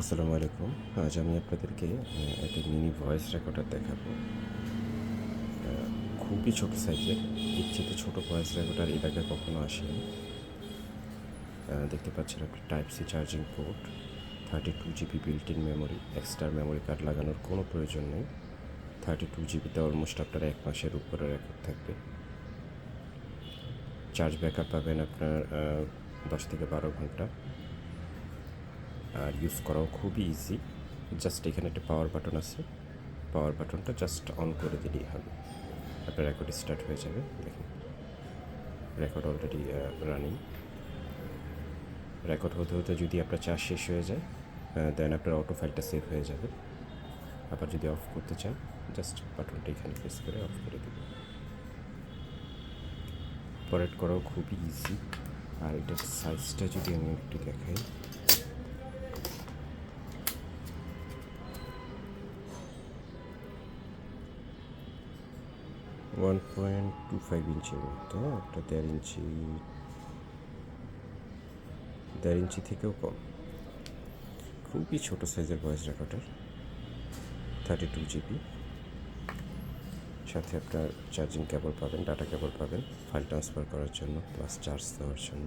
আসসালামু আলাইকুম। আজ আমি আপনাদেরকে একটা মিনি ভয়েস রেকর্ডার দেখাবো। খুবই ছোট সাইজের, এর চেয়ে ছোটো ভয়েস রেকর্ডার এর আগে কখনো আসেনি। দেখতে পাচ্ছেন আপনি type C charging port thirty two GB built in memory extra memory card লাগানোর কোনো প্রয়োজন নেই। থার্টি টু জিবিতে অলমোস্ট আপনার এক মাসের উপরে রেকর্ড থাকবে। চার্জ ব্যাকআপ পাবেন আপনার দশ থেকে বারো ঘণ্টা। আর ইউজ করাও খুবই ইজি জাস্ট এখানে একটা পাওয়ার বাটন আছে। পাওয়ার বাটনটা জাস্ট অন করে দিলেই হবে। আপনার রেকর্ড স্টার্ট হয়ে যাবে। দেখুন। রেকর্ড অলরেডি রানিং রেকর্ড হতে হতে যদি আপনার চার্জ শেষ হয়ে যায় দেন আপনার অটো ফাইলটা সেভ হয়ে যাবে। আবার যদি অফ করতে চান জাস্ট বাটনটা এখানে প্রেস করে অফ করে দেবেন। অপারেট করাও খুবই ইজি আর এটার সাইজটা যদি আমি একটু দেখাই ওয়ান পয়েন্ট টু ফাইভ ইঞ্চির মতো, একটা দেড় ইঞ্চি দেড় ইঞ্চি থেকেও কম। খুবই ছোট সাইজের voice recorder thirty two GB সাথে আপনার চার্জিং কেবল পাবেন ডাটা কেবল পাবেন ফাইল ট্রান্সফার করার জন্য প্লাস চার্জ দেওয়ার জন্য।